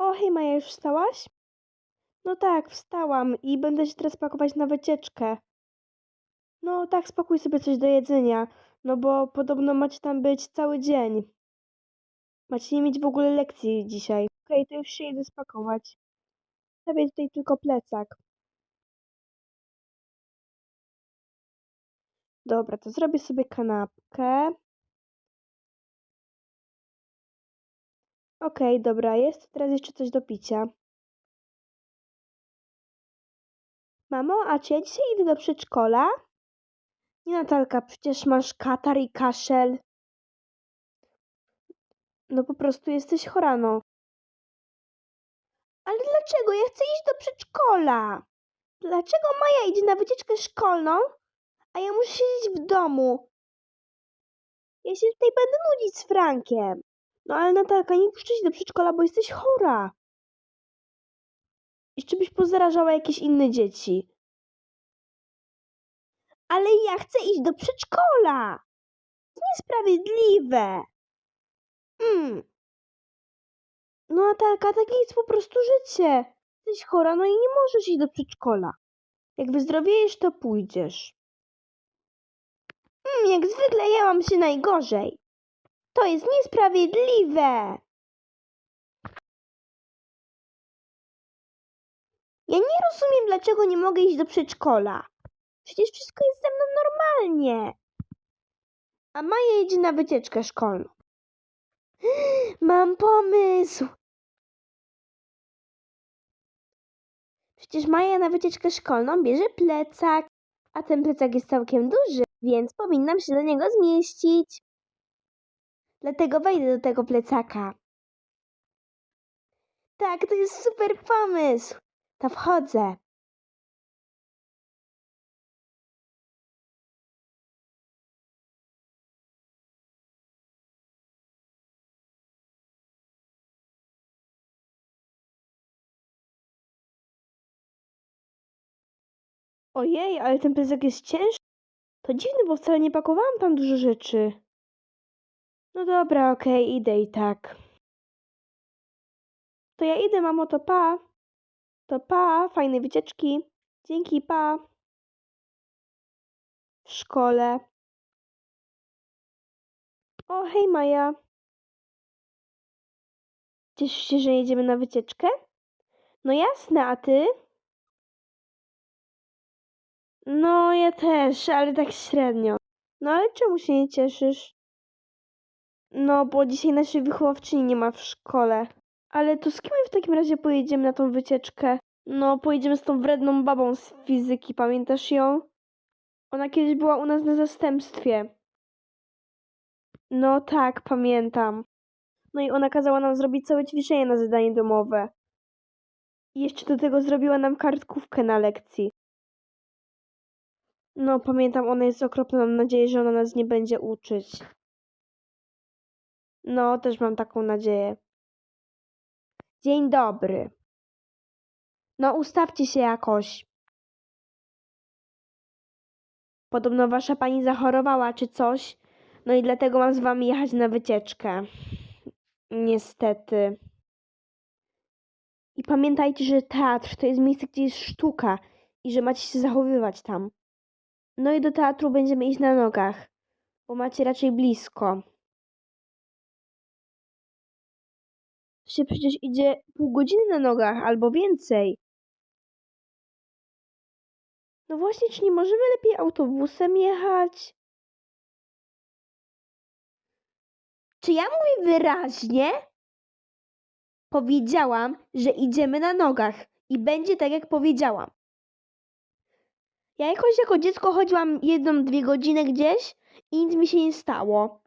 O, hej Maja, już wstałaś? No tak, wstałam i będę się teraz pakować na wycieczkę. No tak, spakuj sobie coś do jedzenia, no bo podobno macie tam być cały dzień. Macie nie mieć w ogóle lekcji dzisiaj. Okej, to już się idę spakować. Stawię tutaj tylko plecak. Dobra, to zrobię sobie kanapkę. Okej, dobra, jest teraz jeszcze coś do picia. Mamo, a czy ja dzisiaj idę do przedszkola? Nie Natalka, przecież masz katar i kaszel. No po prostu jesteś chora, no. Ale dlaczego? Ja chcę iść do przedszkola. Dlaczego Maja idzie na wycieczkę szkolną, a ja muszę siedzieć w domu? Ja się tutaj będę nudzić z Frankiem. No ale Natalka, nie puszczę się do przedszkola, bo jesteś chora. Jeszcze byś pozarażała jakieś inne dzieci. Ale ja chcę iść do przedszkola. Niesprawiedliwe. Mm. No Natalka, takie jest po prostu życie. Jesteś chora, no i nie możesz iść do przedszkola. Jak wyzdrowiejesz, to pójdziesz. Mm, jak zwykle ja mam się najgorzej. To jest niesprawiedliwe. Ja nie rozumiem, dlaczego nie mogę iść do przedszkola. Przecież wszystko jest ze mną normalnie. A Maja jedzie na wycieczkę szkolną. Mam pomysł. Przecież Maja na wycieczkę szkolną bierze plecak, a ten plecak jest całkiem duży, więc powinnam się do niego zmieścić. Dlatego wejdę do tego plecaka. Tak, to jest super pomysł. To wchodzę. Ojej, ale ten plecak jest ciężki. To dziwne, bo wcale nie pakowałam tam dużo rzeczy. No dobra, okej, idę i tak. To ja idę, mamo, to pa. To pa, fajnej wycieczki. Dzięki, pa. W szkole. O, hej Maja. Cieszysz się, że jedziemy na wycieczkę? No jasne, a ty? No, ja też, ale tak średnio. No ale czemu się nie cieszysz? No, bo dzisiaj naszej wychowawczyni nie ma w szkole. Ale to z kim w takim razie pojedziemy na tą wycieczkę? No, pojedziemy z tą wredną babą z fizyki, pamiętasz ją? Ona kiedyś była u nas na zastępstwie. No tak, pamiętam. No i ona kazała nam zrobić całe ćwiczenie na zadanie domowe. I jeszcze do tego zrobiła nam kartkówkę na lekcji. No, pamiętam, ona jest okropna. Mam nadzieję, że ona nas nie będzie uczyć. No, też mam taką nadzieję. Dzień dobry. No, ustawcie się jakoś. Podobno wasza pani zachorowała czy coś. No i dlatego mam z wami jechać na wycieczkę. Niestety. I pamiętajcie, że teatr to jest miejsce, gdzie jest sztuka i że macie się zachowywać tam. No i do teatru będziemy iść na nogach, bo macie raczej blisko. Się przecież idzie pół godziny na nogach albo więcej. No właśnie, czy nie możemy lepiej autobusem jechać? Czy ja mówię wyraźnie? Powiedziałam, że idziemy na nogach i będzie tak, jak powiedziałam. Ja jakoś jako dziecko chodziłam jedną, dwie godziny gdzieś i nic mi się nie stało.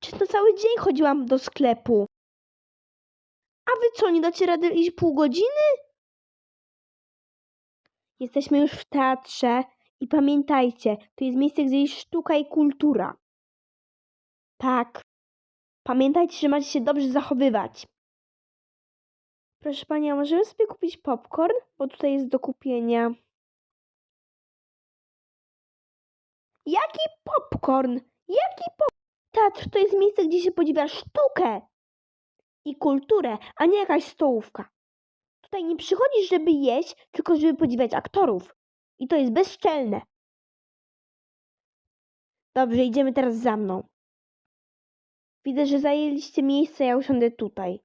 Czy to cały dzień chodziłam do sklepu? A wy co, nie dacie rady iść pół godziny? Jesteśmy już w teatrze i pamiętajcie, to jest miejsce, gdzie jest sztuka i kultura. Tak. Pamiętajcie, że macie się dobrze zachowywać. Proszę pani, a możemy sobie kupić popcorn? Bo tutaj jest do kupienia. Jaki popcorn? Jaki pop... Teatr to jest miejsce, gdzie się podziwia sztukę. I kulturę, a nie jakaś stołówka. Tutaj nie przychodzisz, żeby jeść, tylko żeby podziwiać aktorów. I to jest bezczelne. Dobrze, idziemy teraz za mną. Widzę, że zajęliście miejsce, ja usiądę tutaj.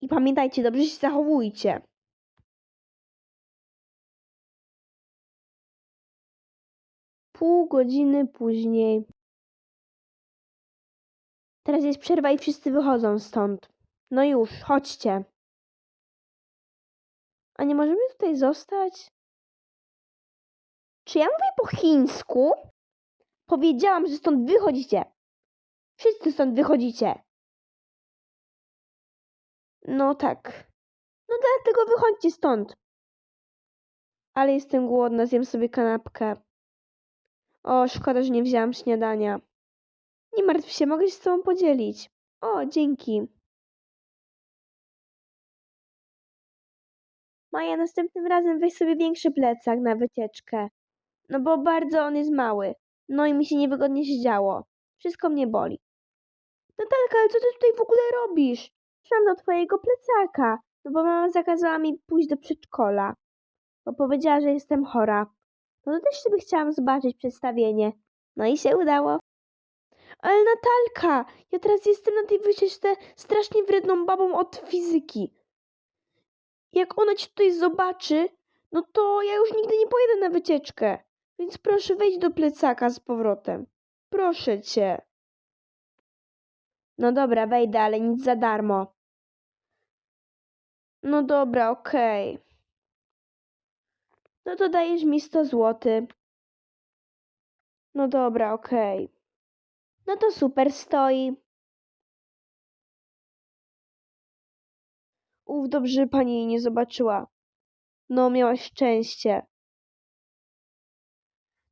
I pamiętajcie, dobrze się zachowujcie. Pół godziny później. Teraz jest przerwa i wszyscy wychodzą stąd. No już, chodźcie. A nie możemy tutaj zostać? Czy ja mówię po chińsku? Powiedziałam, że stąd wychodzicie. Wszyscy stąd wychodzicie. No tak. No dlatego wychodźcie stąd. Ale jestem głodna, zjem sobie kanapkę. O, szkoda, że nie wzięłam śniadania. Nie martw się, mogę się z tobą podzielić. O, dzięki. Maja, następnym razem weź sobie większy plecak na wycieczkę. No bo bardzo on jest mały. No i mi się niewygodnie siedziało. Wszystko mnie boli. Natalka, ale co ty tutaj w ogóle robisz? Szłam do twojego plecaka. No bo mama zakazała mi pójść do przedszkola. Bo powiedziała, że jestem chora. No to też sobie chciałam zobaczyć przedstawienie. No i się udało. Ale Natalka, ja teraz jestem na tej wycieczce strasznie wredną babą od fizyki. Jak ona cię tutaj zobaczy, no to ja już nigdy nie pojedę na wycieczkę. Więc proszę wejdź do plecaka z powrotem. Proszę cię. No dobra, wejdę, ale nic za darmo. No dobra, okej. No to dajesz mi 100 zł. No dobra, okej. No to super stoi. Uf, dobrze, pani jej nie zobaczyła. No, miałaś szczęście.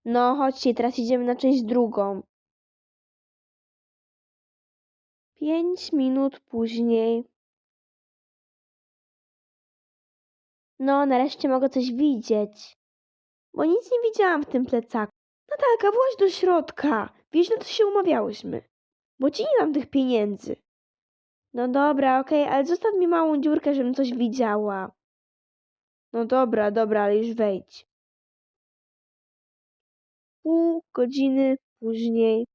No, chodźcie, teraz idziemy na część drugą. Pięć minut później. No, nareszcie mogę coś widzieć. Bo nic nie widziałam w tym plecaku. Natalka, właź do środka. Wiesz, no to się umawiałyśmy. Bo ci nie dam tych pieniędzy. No dobra, okej, ale zostaw mi małą dziurkę, żebym coś widziała. No dobra, dobra, ale już wejdź. Pół godziny później.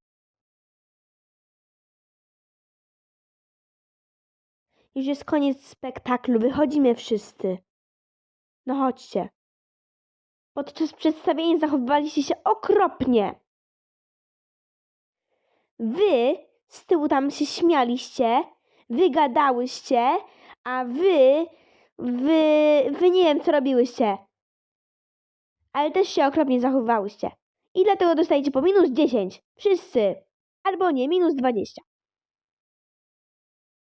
Już jest koniec spektaklu, wychodzimy wszyscy. No chodźcie. Podczas przedstawienia zachowywaliście się okropnie. Wy z tyłu tam się śmialiście, wy gadałyście, a wy, wy, wy nie wiem co robiłyście. Ale też się okropnie zachowywałyście. I dlatego dostajecie po minus 10. Wszyscy. Albo nie, minus 20.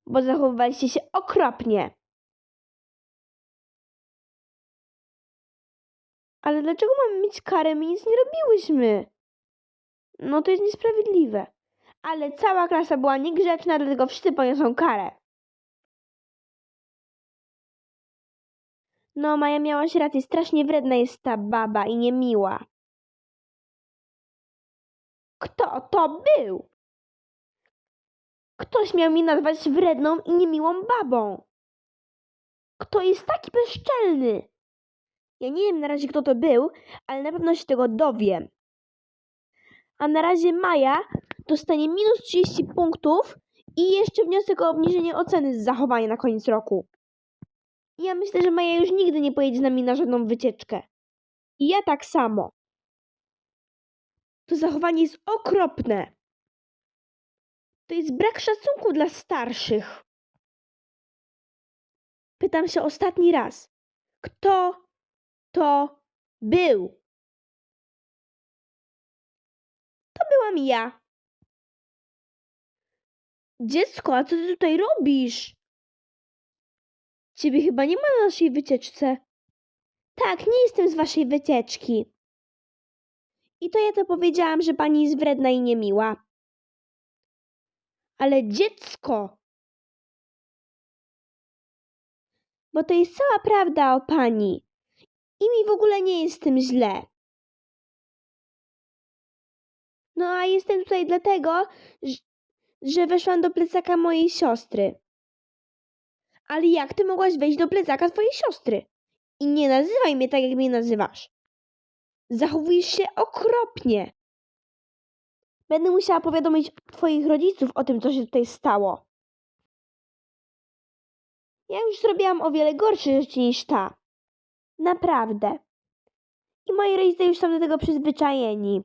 Bo zachowywaliście się okropnie. Ale dlaczego mamy mieć karę? My nic nie robiłyśmy. No to jest niesprawiedliwe. Ale cała klasa była niegrzeczna, dlatego wszyscy poniosą karę. No, Maja, miałaś rację. Strasznie wredna jest ta baba i niemiła. Kto to był? Ktoś miał mnie nazwać wredną i niemiłą babą. Kto jest taki bezczelny? Ja nie wiem na razie, kto to był, ale na pewno się tego dowiem. A na razie Maja dostanie minus 30 punktów i jeszcze wniosek o obniżenie oceny z zachowania na koniec roku. Ja myślę, że Maja już nigdy nie pojedzie z nami na żadną wycieczkę. I ja tak samo. To zachowanie jest okropne. To jest brak szacunku dla starszych. Pytam się ostatni raz. Kto to był? To byłam ja. Dziecko, a co ty tutaj robisz? Ciebie chyba nie ma na naszej wycieczce. Tak, nie jestem z waszej wycieczki. I to ja to powiedziałam, że pani jest wredna i niemiła. Ale dziecko! Bo to jest cała prawda o pani. I mi w ogóle nie jest tym źle. No a jestem tutaj dlatego, że weszłam do plecaka mojej siostry. Ale jak ty mogłaś wejść do plecaka twojej siostry? I nie nazywaj mnie tak, jak mnie nazywasz. Zachowujesz się okropnie. Będę musiała powiadomić twoich rodziców o tym, co się tutaj stało. Ja już zrobiłam o wiele gorsze rzeczy niż ta. Naprawdę. I moi rodzice już są do tego przyzwyczajeni.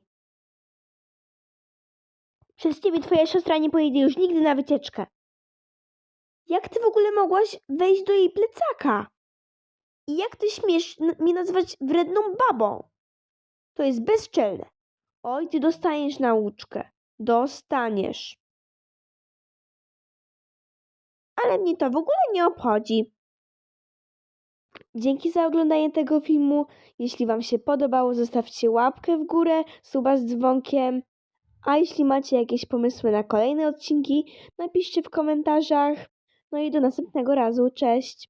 Przez ciebie twoja siostra nie pojedzie już nigdy na wycieczkę. Jak ty w ogóle mogłaś wejść do jej plecaka? I jak ty śmiesz mnie nazywać wredną babą? To jest bezczelne. Oj, ty dostaniesz nauczkę. Dostaniesz. Ale mnie to w ogóle nie obchodzi. Dzięki za oglądanie tego filmu. Jeśli Wam się podobało, zostawcie łapkę w górę, suba z dzwonkiem. A jeśli macie jakieś pomysły na kolejne odcinki, napiszcie w komentarzach. No i do następnego razu. Cześć!